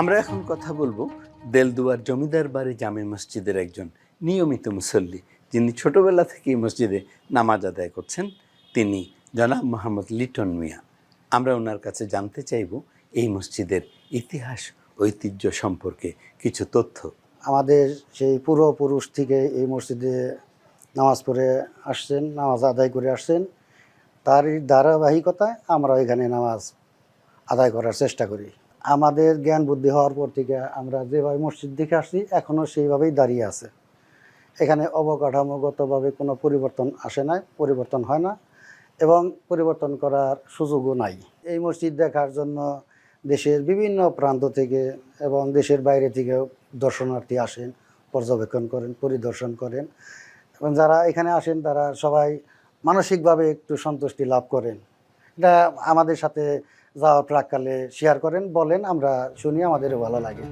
আমরা এখন কথা বলব দেলদুয়ার জমিদার বাড়ি জামে মসজিদের একজন নিয়মিত মুসল্লি, যিনি ছোটবেলা থেকে মসজিদে নামাজ আদায় করছেন, তিনি জনাব মোহাম্মদ লিটন মিয়া। আমরা ওনার কাছে জানতে চাইব এই মসজিদের ইতিহাস, ঐতিহ্য সম্পর্কে কিছু তথ্য। আমাদের সেই পূর্বপুরুষ থেকে এই মসজিদে নামাজ পড়ে আসছেন, নামাজ আদায় করে আসছেন। তারই ধারাবাহিকতায় আমরা এখানে নামাজ আদায় করার চেষ্টা করি। আমাদের জ্ঞান বুদ্ধি হওয়ার পর থেকে আমরা যেভাবে মসজিদ দেখে আসছি এখনও সেইভাবেই দাঁড়িয়ে আছে। এখানে অবকাঠামোগতভাবে কোনো পরিবর্তন আসে না পরিবর্তন হয় না এবং পরিবর্তন করার সুযোগও নাই। এই মসজিদ দেখার জন্য দেশের বিভিন্ন প্রান্ত থেকে এবং দেশের বাইরে থেকেও দর্শনার্থী আসেন, পর্যবেক্ষণ করেন, পরিদর্শন করেন এবং যারা এখানে আসেন তারা সবাই মানসিকভাবে একটু সন্তুষ্টি লাভ করেন। এটা আমাদের সাথে যাওয়ার প্রাককালে শেয়ার করেন বলেন আমরা শুনি আমাদের ভালো লাগে।